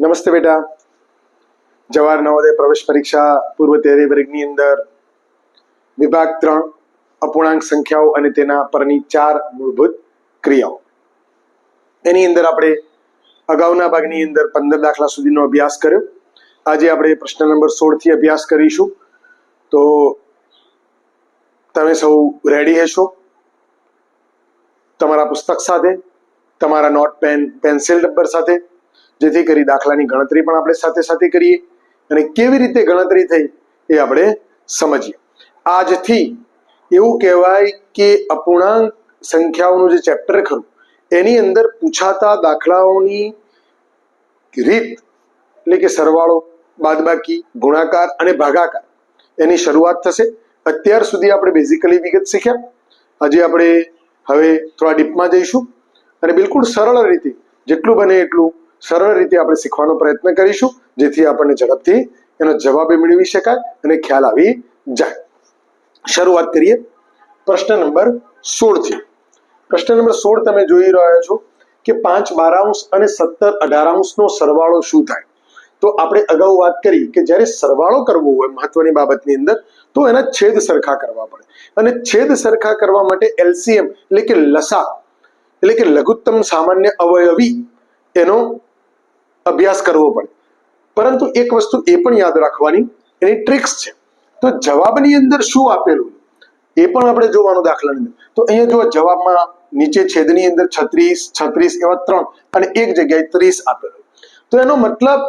નમસ્તે બેટા. જવાહર નવોદય પ્રવેશ પરીક્ષા પૂર્વ તૈયારી વર્ગની અંદર વિભાગ ત્રણ, અપૂર્ણાંક સંખ્યાઓ અને તેના પરની ચાર મૂળભૂત ક્રિયાઓ. એની અંદર આપણે અગાઉના ભાગની અંદર પંદર દાખલા સુધીનો અભ્યાસ કર્યો. આજે આપણે પ્રશ્ન નંબર સોળથી અભ્યાસ કરીશું. તો તમે સૌ રેડી હશો? તમારા પુસ્તક સાથે, તમારા નોટ, પેન, પેન્સિલ ડબ્બર સાથે જેથી કરી દાખલાની ગણતરી પણ આપણે સાથે સાથે કરીએ અને કેવી રીતે ગણતરી થઈ એ આપણે સમજીએ. આજથી એવું કહેવાય કે અપૂર્ણાંક સંખ્યાઓનું જે ચેપ્ટર ખરું, એની અંદર પૂછાતા દાખલાઓની રીત, એટલે કે સરવાળો, બાદબાકી, ગુણાકાર અને ભાગાકાર, એની શરૂઆત થશે. અત્યાર સુધી આપણે બેઝિકલી વિગત શીખ્યા. આજે આપણે હવે થોડા ડીપમાં જઈશું અને બિલકુલ સરળ રીતે, જેટલું બને એટલું સરળ રીતે આપણે શીખવાનો પ્રયત્ન કરીશું, જેથી આપણને ઝડપથી એનો જવાબ મેળવી શકાય અને ખ્યાલ આવી જાય. શરૂઆત કરીએ. પ્રશ્ન નંબર સોળથી પ્રશ્ન નંબર સોળ તમે જોઈ રહ્યા છો કે પાંચ બારાંશ અને સત્તર અઢારાંશનો સરવાળો શું થાય? તો આપણે અગાઉ વાત કરી કે જ્યારે સરવાળો કરવો હોય મહત્વની બાબતની અંદર, તો એના છેદ સરખા કરવા પડે. અને છેદ સરખા કરવા માટે એલસીએમ એટલે કે લસા, એટલે કે લઘુત્તમ સામાન્ય અવયવી, એનો અભ્યાસ કરવો પડે. પરંતુ એક વસ્તુ એ પણ યાદ રાખવાની, એની ટ્રિક્સ છે. તો જવાબની અંદર શું આપેલું? એ પણ આપણે જોવાનું દાખલાની અંદર. તો અહીંયા જો જવાબમાં નીચે છેદની અંદર છત્રીસ છત્રીસ એવા ત્રણ અને એક જગ્યાએ ત્રીસ આપેલું. તો એનો મતલબ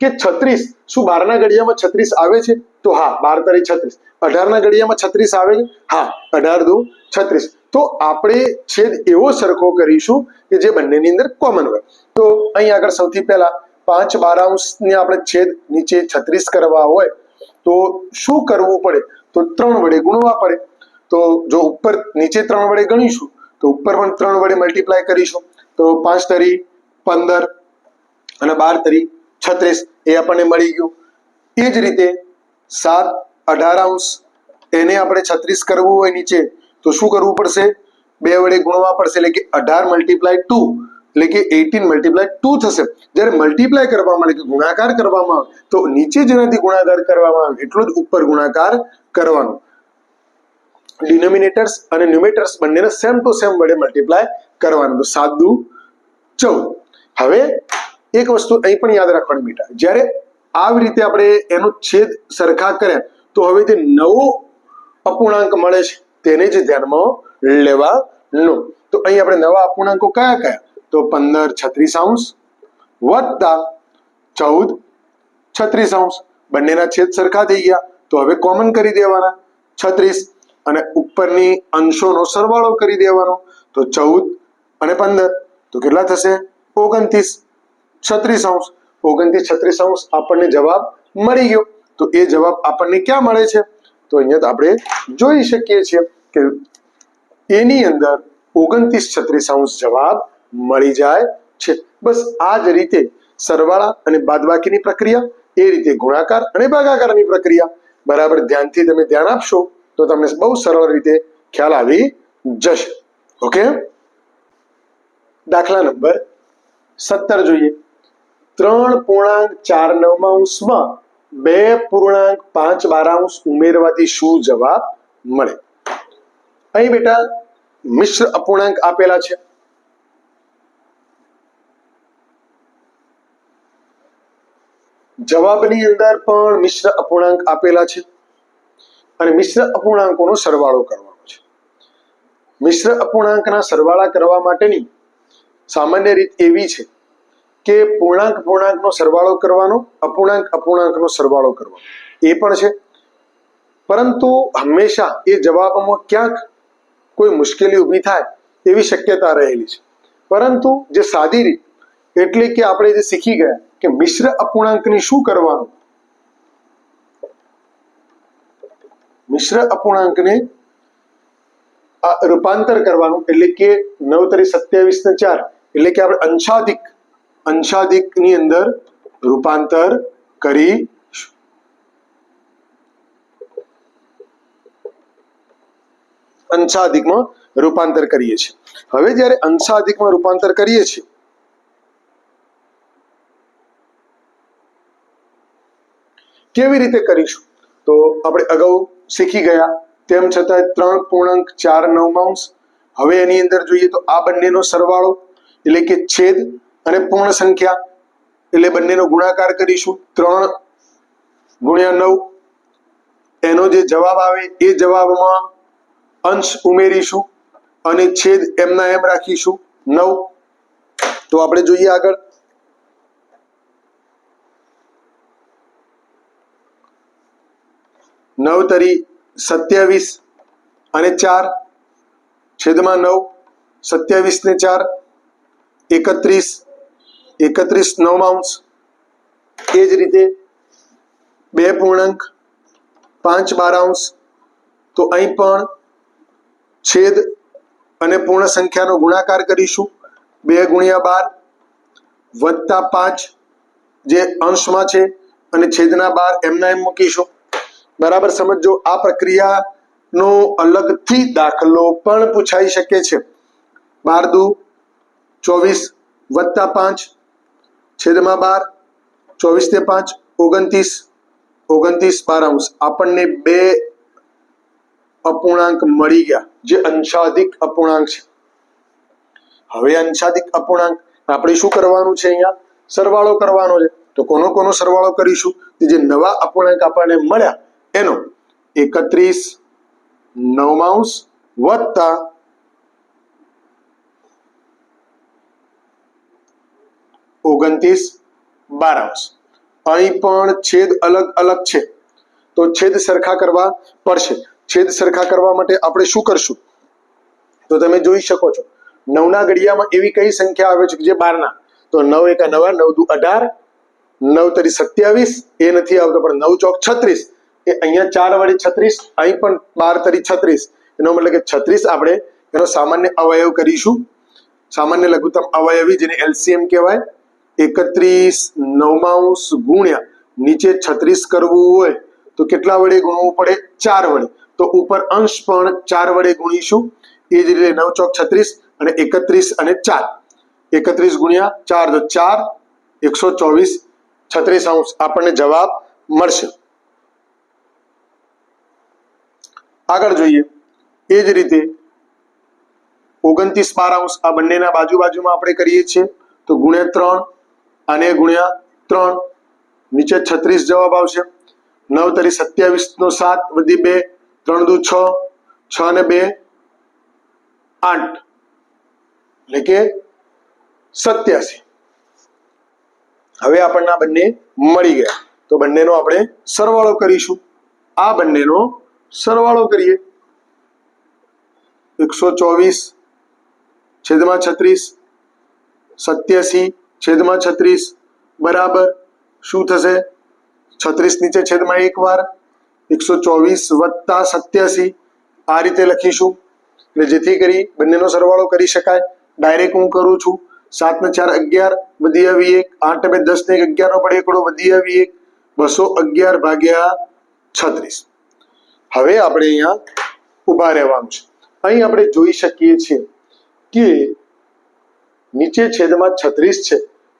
કે છત્રીસ, શું બારના ઘડિયામાં છત્રીસ આવે છે? તો હા, બાર તારીખ છત્રીસ. અઢારના ઘડિયામાં છત્રીસ આવે છે? હા, અઢાર દુ છત્રીસ. તો આપણે છેદ એવો સરખો કરીશું કે જે બંનેની અંદર કોમન હોય. તો અહીં આગળ સૌથી પહેલા પાંચ બારાંશને આપણે છેદ નીચે છત્રીસ કરવા હોય, તો શું કરવું પડે? તો ત્રણ વડે ગુણવા પડે. તો જો ઉપર નીચે ત્રણ વડે ગણીશું, તો ઉપર પણ ત્રણ વડે મલ્ટીપ્લાય કરીશું. તો પાંચ તરી પંદર અને બાર તરી છત્રીસ, એ આપણને મળી ગયું. એ જ રીતે સાત અઢાર અંશ, એને આપણે છત્રીસ કરવું હોય નીચે તો શું કરવું પડશે? બે વડે ગુણવા પડશે, એટલે કે અઢાર મલ્ટીપ્લાય ટુ એટલે કે એટીન મલ્ટીપ્લાય ટુ થશે. જ્યારે મલ્ટીપ્લાય કરવામાં એટલે કે ગુણાકાર કરવામાં આવે, તો નીચે જેનાથી ગુણાકાર કરવામાં આવે, એટલો જ ઉપર ગુણાકાર કરવાનો. ડિનોમિનેટર્સ અને ન્યુમેટર્સ બંનેને સેમ ટુ સેમ વડે મલ્ટીપ્લાય કરવાનું. તો સાત દુ ચૌદ. હવે એક વસ્તુ અહીં પણ યાદ રાખવાની બેટા. જ્યારે આવી રીતે આપણે એનો છેદ સરખા કર્યા, તો હવે તે નવો અપૂર્ણાંક મળે છે. તેને જ ધ્યાનમાં લેવાનું. તો અહીં આપણે નવા અપૂર્ણાંકો કયા કયા? તો પંદર છત્રીસ અંશ વત્તા ચૌદ છત્રીસ અંશ. બંનેના છેદ સરખા થઈ ગયા. તો હવે કોમન કરી દેવાના. છત્રીસ અને ઉપરની અંશોનો સરવાળો કરી દેવાનો. તો ચૌદ અને પંદર. તો કેટલા થશે? ઓગણત્રીસ છત્રીસ અંશ. ઓગણત્રીસ છત્રીસ અંશ આપણને જવાબ મળી ગયો. તો એ જવાબ આપણને ક્યાં મળે છે? તો અહીંયા તો આપણે જોઈ શકીએ છીએ. કે એની અંદર ઓગણત્રીસ છત્રીસ અંશ જવાબ મળી જાય છે. બસ આ જ રીતે સરવાળા અને બાદબાકીની પ્રક્રિયા, એ રીતે ગુણાકાર અને ભાગાકારની પ્રક્રિયા. બરાબર, ધ્યાનથી તમે ધ્યાન આપશો તો તમને બહુ સરળ રીતે ખ્યાલ આવી જશે. ઓકે? દાખલા નંબર સત્તર જોઈએ. ત્રણ પૂર્ણાંક ચાર નવમાંશમાં બે પૂર્ણાંક પાંચ બારાંશ ઉમેરવાથી શું જવાબ મળે? અહીં બેટા મિશ્ર અપૂર્ણાંક આપેલા છે. જવાબની અંદર પણ મિશ્ર અપૂર્ણાંક આપેલા છે અને મિશ્ર અપૂર્ણાંકોનો સરવાળો કરવાનો છે. મિશ્ર અપૂર્ણાંકના સરવાળા કરવા માટેની સામાન્ય રીત એવી છે કે પૂર્ણાંક પૂર્ણાંકનો સરવાળો કરવાનો, અપૂર્ણાંક અપૂર્ણાંકનો સરવાળો કરવાનો. એ પણ છે. પરંતુ હંમેશા એ જવાબમાં ક્યાંક કોઈ મુશ્કેલી ઊભી થાય એવી શક્યતા રહેલી છે. પરંતુ જે સાદી રીત એટલે કે આપણે જે શીખી ગયા કે મિશ્ર અપૂર્ણાંકની શું કરવાનું? મિશ્ર અપૂર્ણાંકને આ રૂપાંતર કરવાનું એટલે કે નવ તરી સત્યાવીસ ને ચાર એટલે કે આપણે અંશાધિક, અંશાધિકની અંદર રૂપાંતર કરી અંશાધિકમાં રૂપાંતર કરીએ છીએ. હવે જ્યારે અંશાધિકમાં રૂપાંતર કરીએ છીએ, કેવી રીતે કરીશું? તો આપણે અગાઉ શીખી ગયા, તેમ છતાં ત્રણ પૂર્ણાંક ચાર નવમાંશ હવે એની અંદર જોઈએ તો આ બંનેનો સરવાળો, એટલે કે છેદ અને પૂર્ણ સંખ્યા, એટલે બંનેનો ગુણાકાર કરીશું. ત્રણ ગુણ્યા નવ, એનો જે જવાબ આવે એ જવાબમાં અંશ ઉમેરીશું અને છેદ એમના એમ રાખીશું નવ. તો આપણે જોઈએ આગળ. નવ તરી સત્યાવીસ અને ચાર. છેદમાં નવ, સત્યાવીસ ને ચાર. એકત્રીસ એકત્રીસ નવમાંશ એ જ રીતે બે પૂર્ણાંક, પાંચ બારાંશ તો અહીં પણ છેદ અને પૂર્ણ સંખ્યાનો ગુણાકાર કરીશું. બે ગુણ્યા બાર વત્તા પાંચ જે અંશમાં છે અને છેદના બાર એમના એમ મૂકીશું. બરાબર સમજો આ પ્રક્રિયાનો અલગથી દાખલો પણ પૂછાઈ શકે છે. બાર દુ ચોવીસ વત્તા પાંચ છેદમાં બાર ચોવીસ ને પાંચ ઓગણત્રીસ. ઓગણત્રીસ બારાંશ આપણને બે અપૂર્ણાંક મળી ગયા. જે અંશાધિક અપૂર્ણાંક છે. હવે અંશાધિક અપૂર્ણાંક, આપણે શું કરવાનું છે અહીંયા? સરવાળો કરવાનો છે. તો કોનો કોનો સરવાળો કરીશું? જે નવા અપૂર્ણાંક આપણને મળ્યા, એનો એકત્રીસ, નવમાંશ વત્તા ઓગણત્રીસ બારાંશ અહીં પણ છેદ અલગ અલગ છે. તો છેદ સરખા કરવા પડશે. છેદ સરખા કરવા માટે આપણે શું કરશું? તો તમે જોઈ શકો છો. નવના ઘડિયામાં એવી કઈ સંખ્યા આવે છે કે જે બારના? તો નવ એકા નવા, નવ દુ અઢાર, નવ તરી સત્યાવીસ, એ નથી આવતો, પણ નવ ચોક છત્રીસ. એ અહીંયા ચાર વડે છત્રીસ, અહીં પણ બાર તરી છત્રીસ. એનો મતલબ કે છત્રીસ આપણે એનો સામાન્ય અવયવ કરીશું. સામાન્ય લઘુત્તમ અવયવી જેને એલસીએમ કહેવાય. એકત્રીસ નવમાંશ ગુણ્યા. નીચે છત્રીસ કરવું હોય તો કેટલા વડે ગુણવું પડે? ચાર વડે. તો ઉપર અંશ પણ ચાર વડે ગુણીશું. એ જ રીતે નવ ચોક છત્રીસ અને એકત્રીસ અને ચાર. એકત્રીસ ગુણ્યા ચાર તો ચાર, એકસો ચોવીસ છત્રીસ અંશ આપણને જવાબ મળશે. આગળ જોઈએ. એ જ રીતે ઓગણત્રીસ બાર અંશ આ બંનેના બાજુ બાજુમાં આપણે કરીએ છીએ. તો ગુણ્યા ત્રણ અને ગુણ્યા ત્રણ. નીચે છત્રીસ જવાબ આવશે. નવ તરી સત્યાવીસ નો સાત વધી બે ત્રણ દુ છ છ ને બે, આઠ. એટલે કે સત્યાસી. હવે આપણને આ બંને મળી ગયા. તો બંનેનો આપણે સરવાળો કરીશું. આ બંનેનો સરવાળો કરીએ. એકસો ચોવીસ છેદમાં છત્રીસ, સત્યાસી છેદમાં છત્રીસ, બરાબર. શું થશે? છત્રીસ નીચે છેદમાં એક વાર એકસો ચોવીસ વત્તા સત્યાસી આ રીતે લખીશું. એટલે જેથી કરી બંનેનો સરવાળો કરી શકાય. ડાયરેક્ટ હું કરું છું સાત ને ચાર અગિયાર વધી આવી એક. આઠ બે દસ ને એક અગિયાર નો પડે એકડો વધી આવી એક. બસો અગિયાર ભાગ્યા છત્રીસ. હવે આપણે અહીંયા ઊભા રહેવાનું છે. અહીં આપણે જોઈ શકીએ છીએ કે નીચે છેદમાં છત્રીસ છે.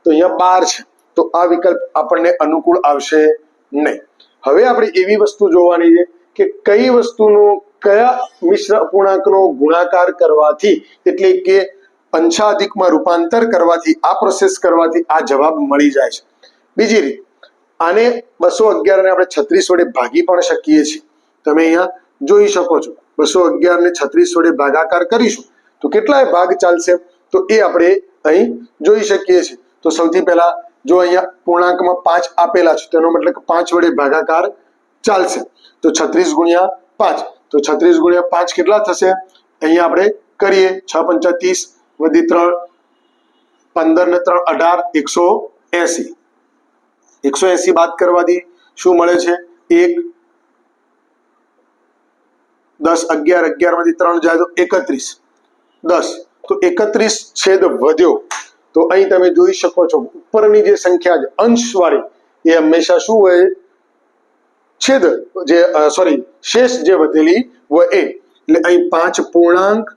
તો અહીંયા બાર છે. તો આ વિકલ્પ આપણને અનુકૂળ આવશે નહીં. હવે આપણે એવી વસ્તુ જોવાની છે કે કઈ વસ્તુનો કયા મિશ્ર અપૂર્ણાંકનો ગુણાકાર કરવાથી, એટલે કે અંશાધિકમાં રૂપાંતર કરવાથી, આ પ્રોસેસ કરવાથી આ જવાબ મળી જાય છે. બીજી રીત, આને બસો અગિયાર ને આપણે છત્રીસ વડે ભાગી પણ શકીએ છીએ. તમે અહીંયા જોઈ શકો છો, બસો અગિયાર ને છત્રીસ વડે ભાગાકાર કરીશું. તો કેટલાય ભાગ ચાલશે? તો એ આપણે અહીં જોઈ શકીએ છીએ. તો સૌથી પહેલા જો અહીંયા પૂર્ણાંકમાં પાંચ આપેલા છે, તેનો મતલબ કે પાંચ વડે ભાગાકાર ચાલશે. તો છત્રીસ ગુણ્યા પાંચ. તો છત્રીસ ગુણ્યા પાંચ કેટલા થશે? અહીંયા આપણે કરીએ. છ પંચા ત્રીસ વધી ત્રણ. પંદર ને ત્રણ, અઢાર, એકસો એસી. એકસો એસી બાદ કરવાથી શું મળે છે? એક, દસ, અગિયાર અગિયારમાંથી ત્રણ જાય તો એકત્રીસ. દસ. તો એકત્રીસ છેદ વધ્યો. તો અહીં તમે જોઈ શકો છો, ઉપરની જે સંખ્યા છે, અંશવાળી, એ હંમેશા શું હોય? છેદ, જે સોરી શેષ જે વધેલી હોય એ. એટલે અહીં પાંચ પૂર્ણાંક,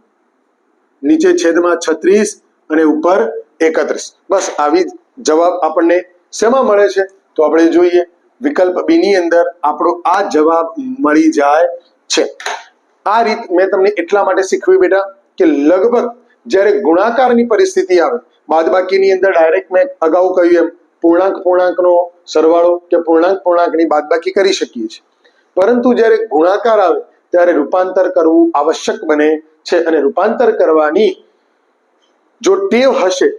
નીચે છેદમાં છત્રીસ અને ઉપર એકત્રીસ. બસ આવી જવાબ આપણને શેમાં મળે છે? તો આપણે જોઈએ, વિકલ્પ બી ની અંદર આપણો આ જવાબ મળી જાય છે. આ રીત મેં તમને એટલા માટે શીખવી બેટા કે લગભગ જ્યારે ગુણાકારની પરિસ્થિતિ આવે બાદબાકીની અંદર ડાયરેક્ટ મેં અગાઉ કહ્યું એમ, પૂર્ણાંક પૂર્ણાંકનો સરવાળો કે પૂર્ણાંક પૂર્ણાંકની બાદબાકી કરી શકીએ છીએ. પરંતુ જ્યારે ગુણાકાર આવે, ત્યારે રૂપાંતર કરવું આવશ્યક બને છે અને રૂપાંતર કરવાની જો ટેવ હશે,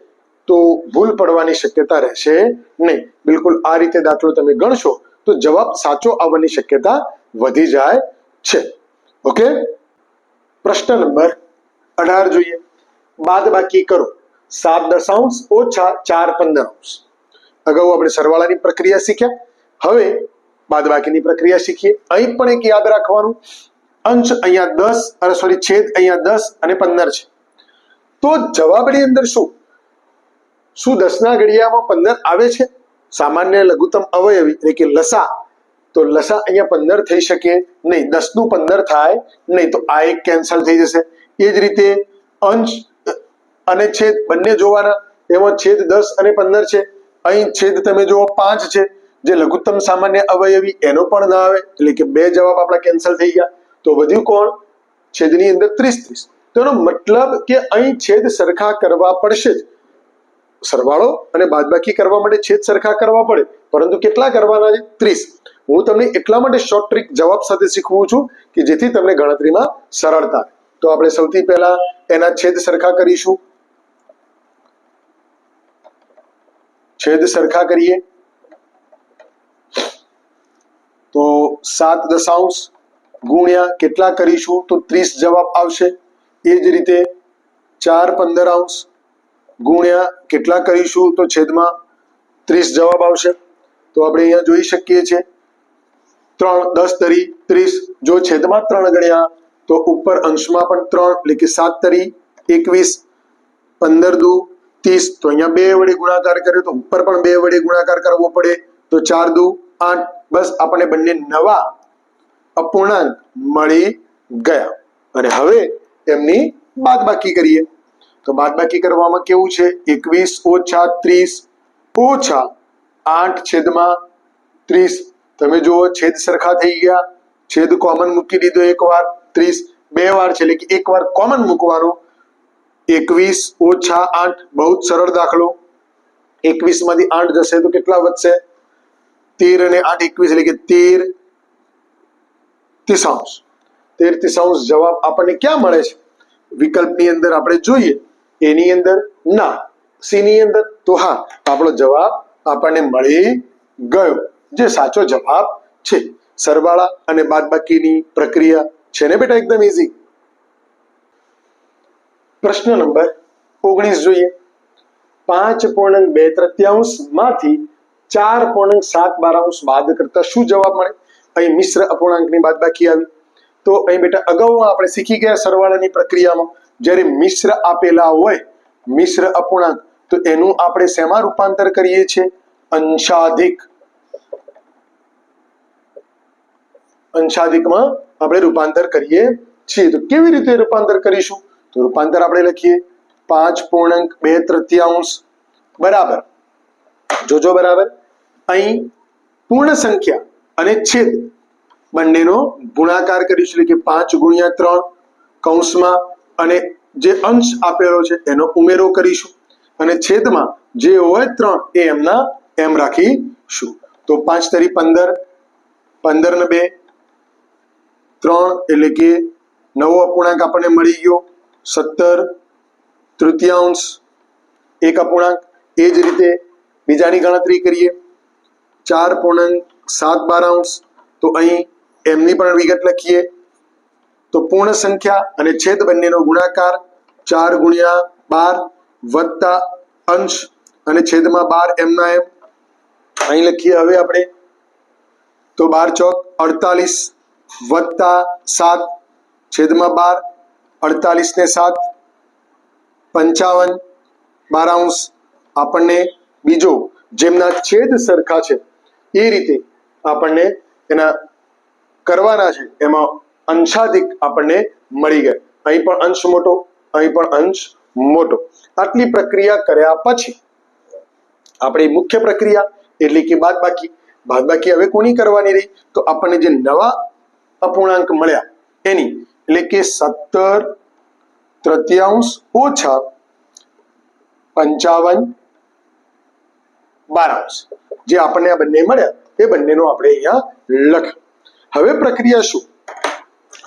તો ભૂલ પડવાની શક્યતા રહેશે નહીં. બિલકુલ આ રીતે દાખલો તમે ગણશો, તો જવાબ સાચો આવવાની શક્યતા વધી જાય છે. ઓકે? પ્રશ્ન નંબર અઢાર જોઈએ. બાદ બાકી કરો. સાત દશાંશ ઓછા ચાર પંદર અંશ અગાઉ આપણે સરવાળાની પ્રક્રિયા શીખ્યા. હવે બાદબાકીની પ્રક્રિયા શીખીએ. અહીં પણ એક યાદ રાખવાનું. અંશ અહીંયા દસ અરે સોરી છેદ અહીંયા દસ અને પંદર છે. તો જવાબની અંદર શું? શું દસના ઘડિયામાં પંદર આવે છે? સામાન્ય લઘુત્તમ અવયવી એટલે કે લસા. તો લસા અહીંયા પંદર થઈ શકે નહીં. દસનું પંદર થાય નહીં તો આ એક કેન્સલ થઈ જશે. એ જ રીતે અંશ અને છેદ બંને જોવાના. એમાં છેદ દસ અને પંદર છે. અહીં છેદ તમે જુઓ, પાંચ છે. જે લઘુત્તમ સામાન્ય અવયવી એનો પણ ના આવે, એટલે કે બે જવાબ આપણા કેન્સલ થઈ ગયા. તો વધ્યું કોણ? છેદની અંદર ત્રીસ ત્રીસ. તો એનો મતલબ કે અહીં છેદ સરખા કરવા પડશે જ. સરવાળો અને બાદબાકી કરવા માટે છેદ સરખા કરવા પડે. પરંતુ કેટલા કરવાના છે? ત્રીસ. હું તમને એટલા માટે શોર્ટ ટ્રીક જવાબ સાથે શીખવું છું કે જેથી તમને ગણતરીમાં સરળતા તો આપણે સૌથી પહેલા એના છેદ સરખા કરીશું. છેદ સરખા કરીએ. તો સાત દશાંશ ગુણ્યા કેટલા કરીશું? તો ત્રીસ જવાબ આવશે. એ જ રીતે ચાર પંદર અંશ ગુણ્યા કેટલા કરીશું? તો છેદમાં ત્રીસ જવાબ આવશે. તો આપણે અહીંયા જોઈ શકીએ છીએ. ત્રણ દસ તરી ત્રીસ. જો છેદમાં ત્રણ ગણ્યા, તો ઉપર અંશમાં પણ ત્રણ, એટલે કે સાત તરી એકવીસ. પંદર દુ ત્રીસ તો અહીંયા બે વડે ગુણાકાર કર્યો તો ઉપર પણ બે વડે ગુણાકાર કરવો પડે તો ચાર દુ આઠ બસ આપણને બંને નવા અપૂર્ણાંક મળી ગયા અને હવે એમની બાદબાકી કરીએ. તો બાદબાકી કરવામાં કેવું છે? એકવીસ, ઓછા ત્રીસ, ઓછા આઠ છેદમાં ત્રીસ. તમે જુઓ, છેદ સરખા થઈ ગયા. છેદ કોમન મૂકી દીધો એક વાર, ત્રીસ. બે વાર છે, એટલે કે એક વાર કોમન મૂકવાનો. એકવીસ ઓછા આઠ, બહુ જ સરળ દાખલો. એકવીસમાંથી આઠ જશે તો કેટલા વધશે? તેર અને આઠ એકવીસ એટલે કે તેર ત્રિસાંશ. તેર ત્રિસાંશ જવાબ આપણને ક્યાં મળે છે? વિકલ્પની અંદર આપણે જોઈએ. એની અંદર ના. સી ની અંદર તો હા, આપણો જવાબ આપણને મળી ગયો. જે સાચો જવાબ છે. સરવાળા અને બાદબાકીની પ્રક્રિયા છે ને બેટા એકદમ ઈઝી પ્રશ્ન નંબર ઓગણીસ જોઈએ. પાંચ પૂર્ણાંક બે તૃત્યાંશમાંથી ચાર પૂર્ણાંક સાત બારાંશ બાદ કરતા શું જવાબ મળે? અહીં મિશ્ર અપૂર્ણાંકની બાદબાકી આવી. તો અહીં બેટા અગાઉ આપણે શીખી ગયા સરવાળાની પ્રક્રિયામાં. જ્યારે મિશ્ર આપેલા હોય, મિશ્ર અપૂર્ણાંક, તો એનું આપણે શેમાં રૂપાંતર કરીએ છીએ? અંશાધિક. અંશાધિકમાં આપણે રૂપાંતર કરીએ છીએ. તો કેવી રીતે રૂપાંતર કરીશું? તો રૂપાંતર આપણે લખીએ. પાંચ પૂર્ણાંક બે તૃતીયાંશ. બરાબર. જોજો બરાબર. અહીં પૂર્ણ સંખ્યા અને છેદ બંનેનો ગુણાકાર કરીશું. એટલે કે પાંચ ગુણ્યા ત્રણ કૌંસમાં અને જે અંશ આપેલો છે એનો ઉમેરો કરીશું. અને છેદમાં જે હોય ત્રણ એ એમના એમ રાખીશું. તો પાંચ તરી પંદર પંદર ને બે, ત્રણ એટલે કે નવો અપૂર્ણાંક આપણને મળી ગયો. સત્તર તૃતીયાંશ એક અપૂર્ણાંક. એ જ રીતે બીજાની ગણતરી કરીએ. ચાર પૂર્ણાંક સાત બારાંશ. તો અહીં એમની પણ વિગત લખીએ. તો પૂર્ણ સંખ્યા અને છેદ બંનેનો ગુણાકાર ચાર ગુણ્યા બાર વત્તા અંશ અને છેદમાં બાર એમના એમ. અહીં લખીએ હવે આપણે. તો બાર ચોક અડતાલીસ વત્તા સાત છેદમાં બાર અડતાલીસ ને સાત, પંચાવન બારાંશ આપણને બીજો જેમના છેદ સરખા છે, એ રીતે આપણને એના કરવાના છે, એમાં અંશાધિક આપણને મળી ગયા. અહીં પણ અંશ મોટો, અહીં પણ અંશ મોટો. આટલી પ્રક્રિયા કર્યા પછી આપણે મુખ્ય પ્રક્રિયા એટલે કે બાદબાકી. બાદબાકી હવે કોની કરવાની રહી? તો આપણને જે નવા અપૂર્ણાંક મળ્યા, એની એટલે કે સત્તર તૃતીયાંશ ઓછા પંચાવન બારાંશ. જે આપણને આ બંને મળ્યા, એ બંનેનો આપણે અહીંયા લખ. હવે પ્રક્રિયા શું?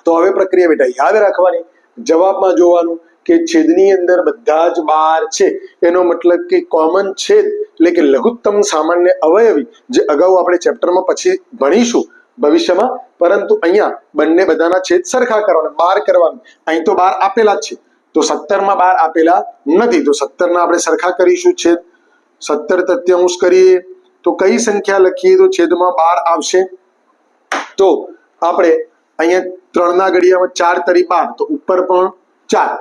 તો હવે પ્રક્રિયા બેટા યાદ રાખવાની, જવાબમાં જોવાનું કે છેદની અંદર બધા જ બાર છે. એનો મતલબ કે કોમન છેદ, એટલે કે લઘુત્તમ સામાન્ય અવયવી, જે અગાઉ આપણે ચેપ્ટરમાં પછી ભણીશું. ભવિષ્યમાં. પરંતુ અહીંયા બંને બધાના છેદ સરખા કરવાના, બાર કરવાનું. અહીં તો બાર આપેલા જ છે. તો સત્તરમાં બાર આપેલા નથી. તો સત્તરના આપણે સરખા કરીશું છેદ. સત્તર તત્યાંશ કરીએ. તો કઈ સંખ્યા લખીએ? તો છેદમાં બાર આવશે. તો આપણે અહીંયા ત્રણના ઘડિયામાં ચાર તરી બાર. તો ઉપર પણ ચાર.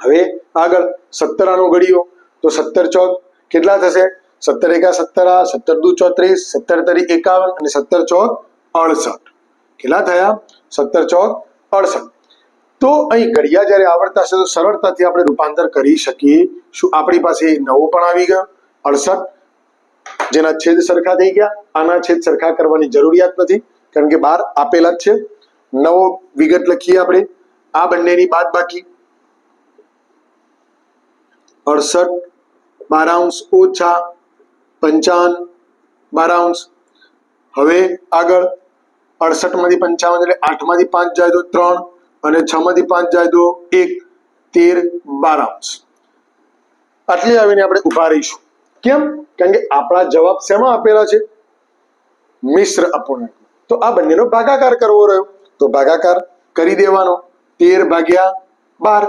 હવે આગળ સત્તરાનો ઘડિયો. તો સત્તર ચોક કેટલા થશે? સત્તર એકા સત્તરા સત્તર દુ ચોત્રીસ, સત્તર તરી એકાવન અને સત્તર ચોક અડસઠ. કેટલા થયા? સત્તર ચોક અડસઠ. તો અહીં ઘડિયા જ્યારે આવડતા હશે તો સરળતાથી આપણે રૂપાંતર કરી શકીએ. શું આપણી પાસે નવો પણ આવી ગયો? અડસઠ. જેના છેદ સરખા થઈ ગયા. આના છેદ સરખા કરવાની જરૂરિયાત નથી. કારણ કે બાર આપેલા જ છે. નવો વિગત લખીએ આપણે. આ બંનેની બાદ બાકી. અડસઠ બારાંશ ઓછા પંચાવન બારાંશ હવે આગળ અડસઠમાંથી પંચાવન એટલે આઠમાંથી પાંચ જાય તો ત્રણ અને છ માંથી પાંચ જાય તો એક, તેર બારાંશ આટલી આવીને આપણે ઊભા રહીશું. કેમ? કારણ કે આપણા જવાબ શેમાં આપેલા છે? મિશ્ર અપૂર્ણાંક. તો આ બંનેનો ભાગાકાર કરવો રહ્યો. તો ભાગાકાર કરી દેવાનો. તેર ભાગ્યા બાર.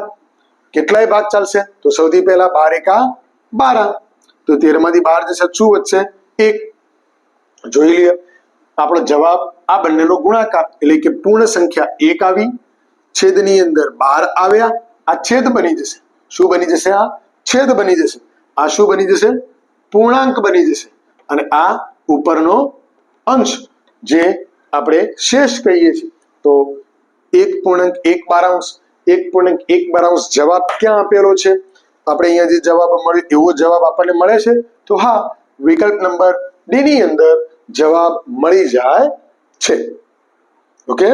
કેટલાય ભાગ ચાલશે? તો સૌથી પહેલા બાર એકા બારા. તો તેરમાંથી બાર જશે શું વધશે? એક. જોઈ લઈએ. આપણો જવાબ, આ બંનેનો ગુણાકાર, એટલે કે પૂર્ણ સંખ્યા એક આવી, છેદની અંદર બાર આવ્યા, આ છેદ બની જશે. શું બની જશે આ? છેદ બની જશે. આ શું બની જશે? પૂર્ણાંક બની જશે. અને આ ઉપરનો અંશ, જે આપણે શેષ કહીએ છીએ. તો એક પૂર્ણાંક એક બારાંશ એક પૂર્ણાંક એક બારાંશ જવાબ ક્યાં આપેલો છે? આપણે અહીંયા જે જવાબ મળે, એવો જવાબ આપણને મળે છે. તો હા, વિકલ્પ નંબર ડી ની અંદર જવાબ મળી જાય છે. ઓકે?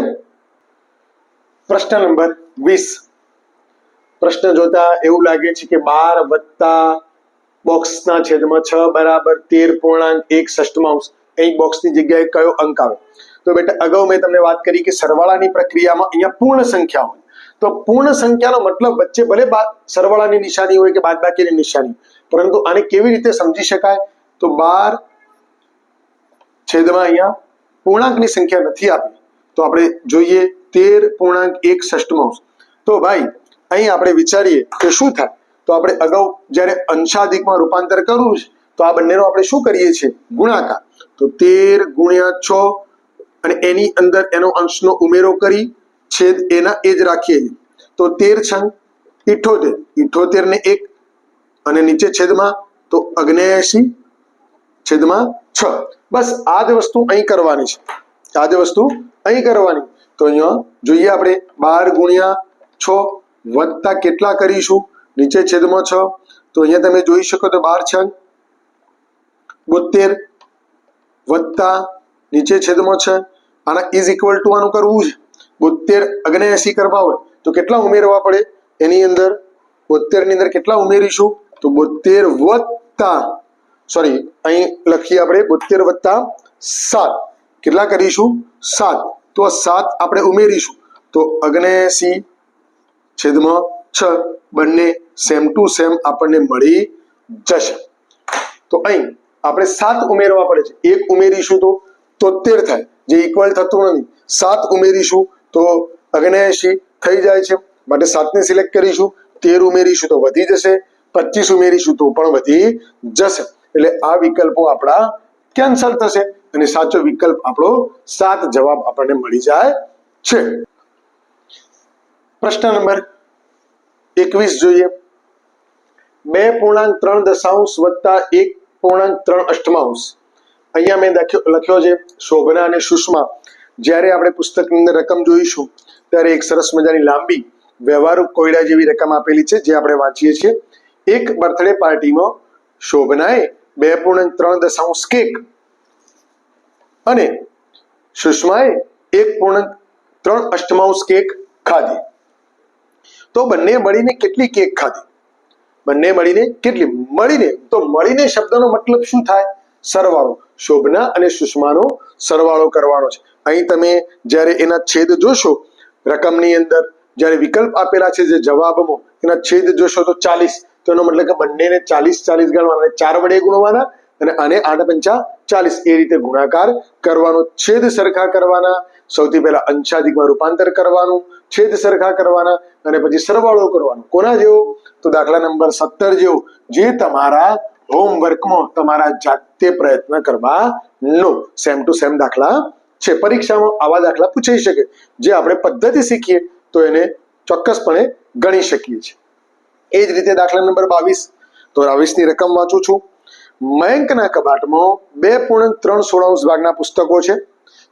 પ્રશ્ન નંબર વીસ. પ્રશ્ન જોતા એવું લાગે છે કે બાર વત્તા બોક્સના છેદમાં છ બરાબર તેર પૂર્ણાંક એક ષષ્ઠમાંશ અહીં બોક્સની જગ્યાએ કયો અંક આવે? તો બેટા, અગાઉ મેં તમને વાત કરી કે સરવાળાની પ્રક્રિયામાં અહીંયા પૂર્ણ સંખ્યા હોય. તો પૂર્ણ સંખ્યાનો મતલબ વચ્ચે ભલે સરવાળાની નિશાની હોય કે બાદબાકીની નિશાની પરંતુ આને કેવી રીતે સમજી શકાય? તો બાર છેદમાં અહીંયા પૂર્ણાંકની સંખ્યા નથી આપી. તો આપણે જોઈએ તેર પૂર્ણાંક એક ષષ્ઠમાંશ તો ભાઈ, અહીં આપણે વિચારીએ કે શું થાય? તો આપણે અગાઉ જ્યારે અંશાધિકમાં રૂપાંતર કરવું છે, તો આ બંનેનો આપણે શું કરીએ છીએ? ગુણાકાર. તો તેર ગુણ્યા છ અને એની અંદર એનો અંશનો ઉમેરો કરી છેદ એના એ જ રાખીએ તો તેર છંગ ઇઠોતેર. ઇઠોતેર ને એક અને નીચે છેદમાં તો અગ્નેશી છેદમાં છ. બસ આ જ વસ્તુ અહીં કરવાની છે. આ જ વસ્તુ અહીં કરવાની. તો અહીંયા જોઈએ આપણે બાર ગુણ્યા છ વત્તા કેટલા કરીશું? નીચે છેદમાં છ. તો અહીંયા તમે જોઈ શકો તો બાર છંગ બોતેર વત્તા નીચે છેદમાં છે. આના ઇઝ ઇક્વલ ટુ આનું કરવું છે. બોતેર અગ્નેસી કરવા હોય, તો કેટલા ઉમેરવા પડે? એની અંદર બોતેરની અંદર કેટલા ઉમેરીશું? તો બોતેર વત્તા સોરી અહીં લખીએ આપણે બોતેર વત્તા સાત. કેટલા કરીશું? સાત. તો સાત આપણે ઉમેરીશું. તો અગ્નેસી છેદમાં છ બંને સેમ ટુ સેમ આપણને મળી જશે. તો અહીં આપણે સાત ઉમેરવા પડે છે. એક ઉમેરીશું તો તોતેર થાય. જે ઇક્વલ થતું નથી. સાત ઉમેરીશું તો અગ્નેશી થઈ જાય છે. માટે સાતને સિલેક્ટ કરીશું. તેર ઉમેરીશું તો વધી જશે. પચીસ ઉમેરીશું તો પણ વધી જશે. એટલે આ વિકલ્પો આપણા કેન્સલ થશે. અને સાચો વિકલ્પ આપણો સાત જવાબ આપણને મળી જાય છે. પ્રશ્ન નંબર એકવીસ જોઈએ. બે પૂર્ણાંક ત્રણ દશાંશ વત્તા એક પૂર્ણાંક ત્રણ અષ્ટમાંશ. અહીંયા મેં લખ્યો છે શોભના અને સુષ્મા. જ્યારે આપણે પુસ્તકની અંદર રકમ જોઈશું, ત્યારે એક સરસ મજાની લાંબી વ્યવહારુ કોયડા જેવી રકમ આપેલી છે, જે આપણે વાંચીએ છીએ. એક બર્થડે પાર્ટીમાં શોભનાએ બે પૂર્ણ ત્રણ દશાંશ કેક અને સુષ્માએ એક પૂર્ણ ત્રણ અષ્ટમાંશ કેક ખાધી. તો બંને મળીને કેટલી કેક ખાધી? બંને મળીને કેટલી? મળીને? તો મળીને શબ્દનો મતલબ શું થાય? સરવાળો. શોભના અને સુષ્માનો સરવાળો કરવાનો છે. અહીં તમે જ્યારે એના છેદ જોશો, રકમની અંદર જ્યારે વિકલ્પ આપેલા છે જે જવાબમાં, એના છેદ જોશો તો ચાલીસ. તો એનો મતલબ કે બંનેને ચાલીસ ચાલીસ ગણવાના ચાર વડે ગુણવાના અને આને આઠ પંચા ચાલીસ. એ રીતે ગુણાકાર કરવાનો, છેદ સરખા કરવાના, સૌથી પહેલા અંશાધિકમાં રૂપાંતર કરવાનું, છેદ સરખા કરવાના અને પછી સરવાળો કરવાનો. કોના જેવો? તો દાખલા નંબર સત્તર જેવો. જે તમારા હોમવર્કમાં તમારા જાતે પ્રયત્ન કરવાનો સેમ ટુ સેમ દાખલા છે. પરીક્ષામાં આવા દાખલા પૂછાઈ શકે. જે આપણે પદ્ધતિ શીખીએ, તો એને ચોક્કસપણે ગણી શકીએ છીએ. એ જ રીતે દાખલા નંબર બાવીસ. તો બાવીસની રકમ વાંચું છું. મયંકના કબાટમાં બે પૂર્ણ ત્રણ સોળાંશ ભાગના પુસ્તકો છે.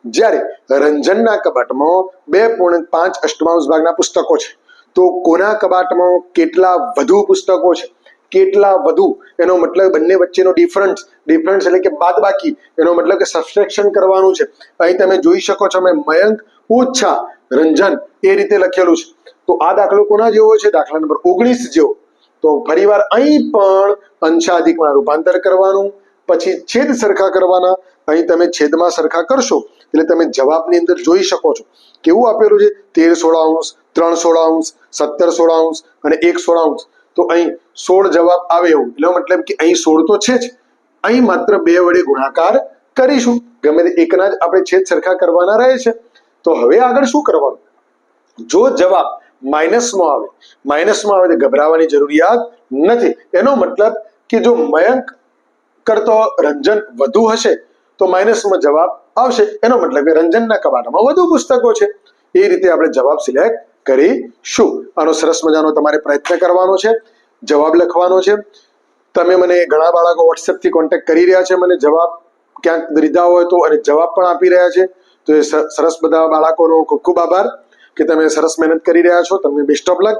જ્યારે રંજનના કબાટમાં બે પૂર્ણ પાંચ અષ્ટમાંશ ભાગના પુસ્તકો છે. તો કોના કબાટમાં કેટલા વધુ પુસ્તકો છે? કેટલા વધુ? એનો મતલબ બંને વચ્ચેનો ડિફરન્સ ડિફરન્સ એટલે કે બાદબાકી. એનો મતલબ કે સબસ્ટ્રેક્શન કરવાનું છે. અહીં તમે જોઈ શકો છો મેં મયંક ઓછા રંજન એ રીતે લખેલું છે. તો આ દાખલો કોના જેવો છે? દાખલા નંબર ઓગણીસ જેવો. તો ફરીવાર અહીં પણ અંશાધિકમાં રૂપાંતર કરવાનું, પછી છેદ સરખા કરવાના. અહીં તમે છેદમાં સરખા કરશો, એટલે તમે જવાબની અંદર જોઈ શકો છો. કેવું આપેલું છે? તેર સોળાંશ ત્રણ સોળાંશ સત્તર સોળાંશ અને એક સોળાંશ તો અહીં સોળ જવાબ આવે એવું. એટલે મતલબ કે અહીં સોળ તો છે જ. અહીં માત્ર બે વડે ગુણાકાર કરીશું. ગમે તે એકના જ આપણે છેદ સરખા કરવાના રહે છે. તો હવે આગળ શું કરવાનું? જો જવાબ માઇનસમાં આવે માઇનસમાં આવે તો ગભરાવાની જરૂરિયાત નથી. એનો મતલબ કે જો મયંક કરતો રંજન વધુ હશે, તો માઇનસમાં જવાબ આવશે. એનો મતલબ કે રંજનના કબાટમાં વધુ પુસ્તકો છે. એ રીતે આપણે જવાબ સિલેક્ટ કરીશું આનો સરસ મજાનો તમારે પ્રયત્ન કરવાનો છે. જવાબ લખવાનો છે. તમે મને ઘણા બાળકો વોટ્સએપથી કોન્ટેક્ટ કરી રહ્યા છે. મને જવાબ ક્યાંક લીધા હોય તો અને જવાબ પણ આપી રહ્યા છે. તો એ સરસ બધા બાળકોનો ખૂબ ખૂબ આભાર કે તમે સરસ મહેનત કરી રહ્યા છો. તમને બેસ્ટ ઓફ લક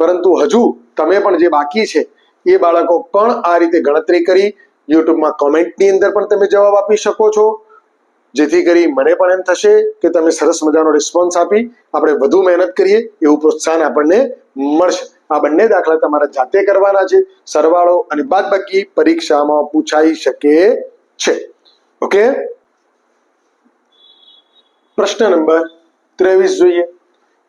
પરંતુ હજુ તમે પણ જે બાકી છે, એ બાળકો પણ આ રીતે ગણતરી કરી. યુટ્યુબમાં કોમેન્ટની અંદર પણ તમે જવાબ આપી શકો છો. જેથી કરી મને પણ એમ થશે કે તમે સરસ મજાનો રિસ્પોન્સ આપી, આપણે વધુ મહેનત કરીએ, એવું પ્રોત્સાહન આપણને મળશે. આ બંને દાખલા તમારા જાતે કરવાના છે. સરવાળો અને બાદબાકી પરીક્ષામાં પૂછાઈ શકે છે. ઓકે? પ્રશ્ન નંબર ત્રેવીસ જોઈએ.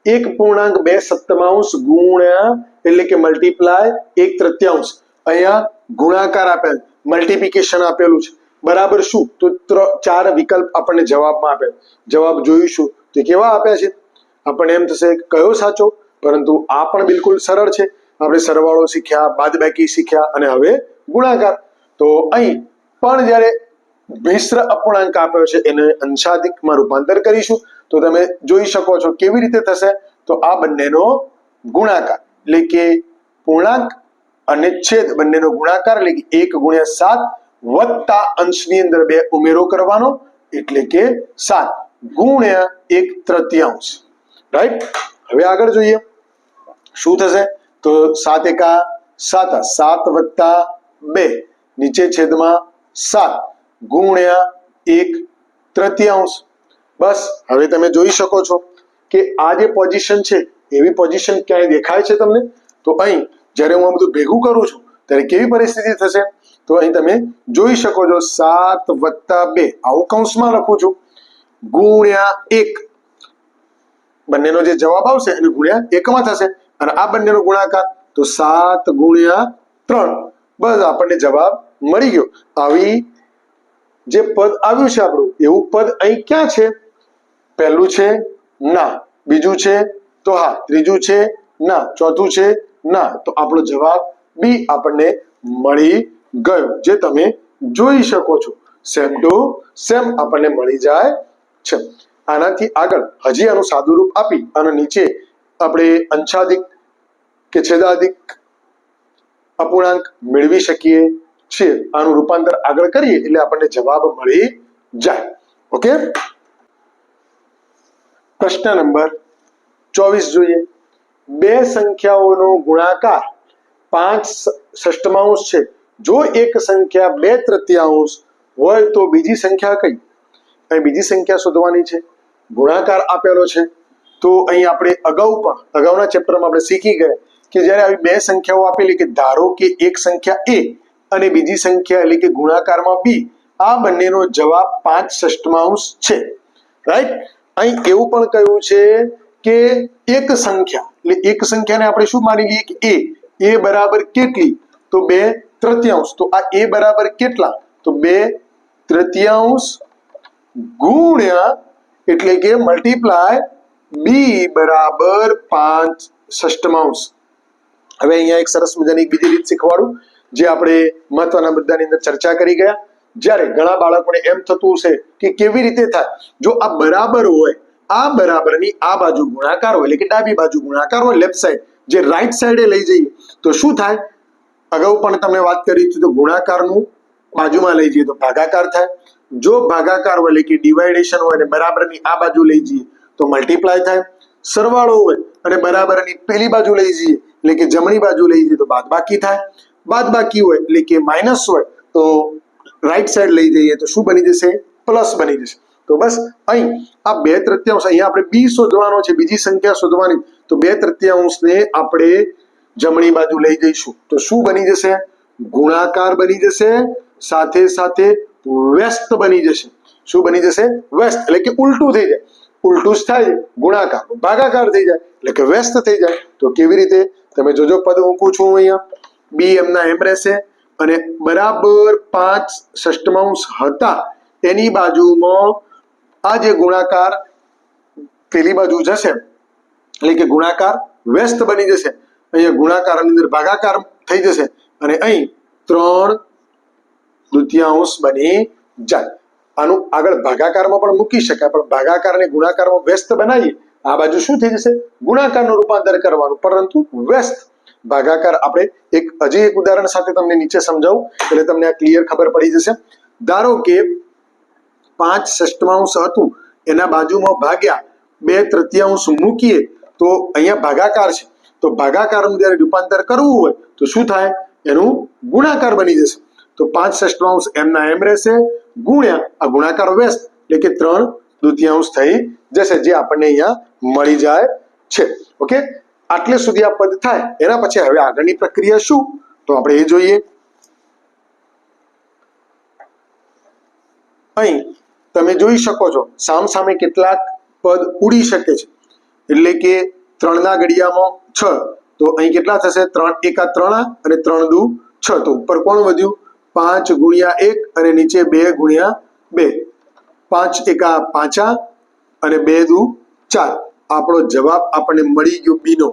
એક પૂર્ણાંક બે સપ્તમાંશ ગુણ્યા, એટલે કે મલ્ટીપ્લાય એક તૃતીયાંશ. અહીંયા ગુણાકાર આપેલ મલ્ટીપ્લિકેશન આપેલું છે. બરાબર શું? તો ચાર વિકલ્પ આપણને જવાબમાં આપે. જવાબ જોઈશું. તો કેવા આપ્યા છે? આપણને એમ થશે, કયો સાચો? પરંતુ આ પણ બિલકુલ સરળ છે. આપણે સરવાળો શીખ્યા, બાદબાકી શીખ્યા અને હવે ગુણાકાર. તો અહીં પણ જ્યારે મિશ્ર અપૂર્ણાંક આપ્યો છે, એને અંશાધિકમાં રૂપાંતર કરીશું. તો તમે જોઈ શકો છો કેવી રીતે થશે? તો આ બંનેનો ગુણાકાર. એટલે કે પૂર્ણાંક અને છેદ બંનેનો ગુણાકાર, એટલે કે એક ગુણ્યા સાત વત્તા અંશની અંદર બે ઉમેરો કરવાનો, એટલે કે સાત. ગુણ્યા એક તૃતીયાંશ. રાઈટ હવે આગળ જોઈએ. શું થશે? તો સાત એકા સાત. સાત વત્તા બે. નીચે છેદમાં સાત. ગુણ્યા એક તૃતીયાંશ. બસ, હવે તમે જોઈ શકો છો કે આ જે પોઝિશન છે, એવી પોઝિશન ક્યાંય દેખાય છે તમને? તો અહીં, જ્યારે હું આ બધું ભેગું કરું છું, ત્યારે કેવી પરિસ્થિતિ થશે? તો અહીં તમે જોઈ શકો છો સાત વત્તા બે. આવું કૌંસમાં લખું છું. ગુણ્યા એક. બંનેનો જે જવાબ આવશે એને ગુણ્યા એકમાં થશે. અને આ બંનેનો ગુણાકાર તો સાત ગુણ્યા ત્રણ. બસ આપણને જવાબ મળી ગયો. આવી જે પદ આવ્યું છે આપણું, એવું પદ અહીં ક્યાં છે? પહેલું છે ના. બીજું છે તો હા. ત્રીજું છે ના. ચોથું છે ના. તો આપણો જવાબ બી આપણને મળી ગયો, જે તમે જોઈ શકો છો. સેમ ટુ સેમ આપણને મળી જાય છે. આનાથી આગળ હજી આનું સાદું રૂપ આપી અને નીચે આપણે અંશાધિક કે છેદાધિક અપૂર્ણાંક મેળવી શકીએ છીએ. આનું રૂપાંતર આગળ કરીએ એટલે આપણને જવાબ મળી જાય. ઓકે? પ્રશ્ન નંબર ચોવીસ જોઈએ. બે સંખ્યાઓનો ગુણાકાર પાંચ ષષ્ટમાંશ છે. જો એક સંખ્યા બે તૃતીયાંશ હોય તો બીજી સંખ્યા કઈ? અહીં બીજી સંખ્યા શોધવાની છે. ગુણાકાર આપેલો છે. તો અહીં આપણે અગાઉ પણ, અગાઉના ચેપ્ટરમાં આપણે શીખી ગયા કે જ્યારે આવી બે સંખ્યાઓ આપેલી કે ધારો કે એક સંખ્યા એ અને બીજી સંખ્યા એટલે કે ગુણાકારમાં બી, આ બંનેનો જવાબ પાંચ ષષ્ટમાંશ છે. રાઈટ અહીં એવું પણ કહ્યું છે કે એક સંખ્યા, એટલે એક સંખ્યાને આપણે શું માની લઈએ કે એ એ બરાબર કેટલી? તો બે તૃતીયાંશ. તો આ એ બરાબર કેટલા? તો બે તૃતીયાંશ ગુણ્યા એટલે કે મલ્ટીપ્લાય બી બરાબર પાંચ ષષ્ટમાંશ હવે અહીંયા એક સરસ મજાની એક બીજી રીત શીખવાડું, જે આપણે મહત્વના મુદ્દાની અંદર ચર્ચા કરી ગયા. જ્યારે ઘણા બાળકોને એમ થતું હશે કે કેવી રીતે થાય? જો આ બરાબર હોય, આ બરાબરની આ બાજુ ગુણાકાર હોય, એટલે કે ડાબી બાજુ ગુણાકાર હોય લેફ્ટ સાઈડ જે રાઈટ સાઈડે લઈ જઈએ, તો શું થાય? અગાઉ પણ તમને વાત કરી હતી તો ગુણાકારનું બાજુમાં લઈ જઈએ તો ભાગાકાર થાય. જો ભાગાકાર હોય, એટલે કે ડિવાઇડેશન હોય અને બરાબરની આ બાજુ લઈ જઈએ તો મલ્ટીપ્લાય થાય. સરવાળો હોય અને બરાબરની પેલી બાજુ લઈ જઈએ, એટલે કે જમણી બાજુ લઈ જઈએ તો બાદબાકી થાય. બાદબાકી હોય, એટલે કે માઇનસ હોય, તો રાઈટ સાઈડ લઈ જઈએ તો શું બની જશે? પ્લસ બની જશે. તો બસ અહીં આ બે તૃતીયાંશ અહીંયા આપણે બી શોધવાનો છે, બીજી સંખ્યા શોધવાની. તો બે તૃતીયાંશને આપણે જમણી બાજુ લઈ જઈશું. તો શું બની જશે? ગુણાકાર બની જશે, સાથે સાથે વ્યસ્ત બની જશે. શું બની જશે? વ્યસ્ત. એટલે કે ઉલટું થઈ જાય. ઉલટું જ થાય. ગુણાકાર. ભાગાકાર થઈ જાય. એટલે કે વ્યસ્ત થઈ જાય. તો કેવી રીતે? તમે જોજો પદ મૂકું છું અહીંયા. બી એમના એમ રહેશે. અને બરાબર પાંચ ષષ્ટમાંશ હતા. એની બાજુમાં આ જે ગુણાકાર પેલી બાજુ જશે. એટલે કે ગુણાકાર વ્યસ્ત બની જશે. અહીંયા ગુણાકારની અંદર ભાગાકાર થઈ જશે અને અહીં ત્રણ દુત્યાંશ બની જાય. આનું આગળ ભાગાકારમાં પણ મૂકી શકાય, પણ ભાગાકારને ગુણાકારમાં વ્યસ્ત બનાવીએ, આ બાજુ શું થઈ જશે? ગુણાકારનું રૂપાંતર કરવાનું. પરંતુ વ્યસ્ત ભાગાકાર આપણે એક હજી એક ઉદાહરણ સાથે તમને નીચે સમજાવું, એટલે તમને આ ક્લિયર ખબર પડી જશે. ધારો કે પાંચ ષષ્ટમાંશ હતું, એના બાજુમાં ભાગ્યા, બે તૃતીયાંશ મૂકીએ, તો અહીંયા ભાગાકાર છે. તો ભાગાકારનું જ્યારે રૂપાંતર કરવું હોય, તો શું થાય? એનું ગુણાકાર બની જશે. તો પાંચ ષષ્ટમાંશ એમના એમ રહેશે. ગુણ્યા, આ ગુણાકાર વ્યસ્ત, એટલે કે ત્રણ દૃતીયાંશ થઈ જશે, જે આપણને અહીંયા મળી જાય છે. ઓકે આટલે સુધી આ પદ થાય. એના પછી હવે આગળની પ્રક્રિયા શું? તો આપણે એ જોઈએ. અહીં તમે જોઈ શકો છો, સામ સામે કેટલાક પદ ઉડી શકે છે. એટલે કે ત્રણના ઘડિયામાં છ. તો અહીં કેટલા થશે? ત્રણ એકા ત્રણ અને ત્રણ દુ છ. તો ઉપર કોણ વધ્યું? પાંચ ગુણ્યા એક અને નીચે બે ગુણ્યા બે. પાંચ એકા પાંચા અને બે દુ ચાર. આપણો જવાબ આપણને મળી ગયો બીનો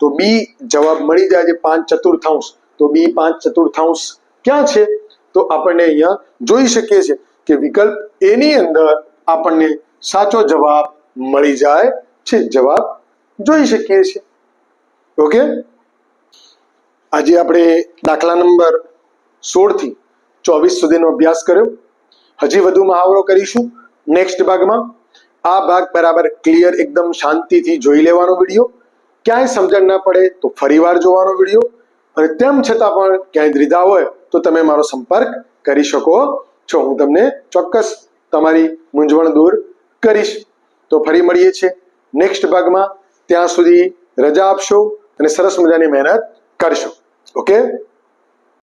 તો બી જવાબ મળી જાય છે પાંચ ચતુર્થાંશ. તો બી પાંચ ચતુર્થાંશ ક્યાં છે? તો આપણને અહીંયા જોઈ શકીએ છીએ કે વિકલ્પ એની અંદર આપણને સાચો જવાબ મળી જાય છે. જવાબ જોઈ શકીએ છીએ. ઓકે? આજે આપણે દાખલા નંબર સોળથી ચોવીસ સુધીનો અભ્યાસ કર્યો. હજી વધુ મહાવરો કરીશું નેક્સ્ટ ભાગમાં. આ ભાગ બરાબર ક્લિયર એકદમ શાંતિથી જોઈ લેવાનો વીડિયો. ક્યાંય સમજણ ના પડે તો ફરીવાર જોવાનો વીડિયો. અને તેમ છતાં પણ ક્યાંય દ્વિધા હોય તો તમે મારો સંપર્ક કરી શકો છો. હું તમને ચોક્કસ તમારી મૂંઝવણ દૂર કરીશ. તો ફરી મળીએ છીએ નેક્સ્ટ ભાગમાં. ત્યાં સુધી રજા આપશો. અને સરસ મજાની મહેનત કરશો. ઓકે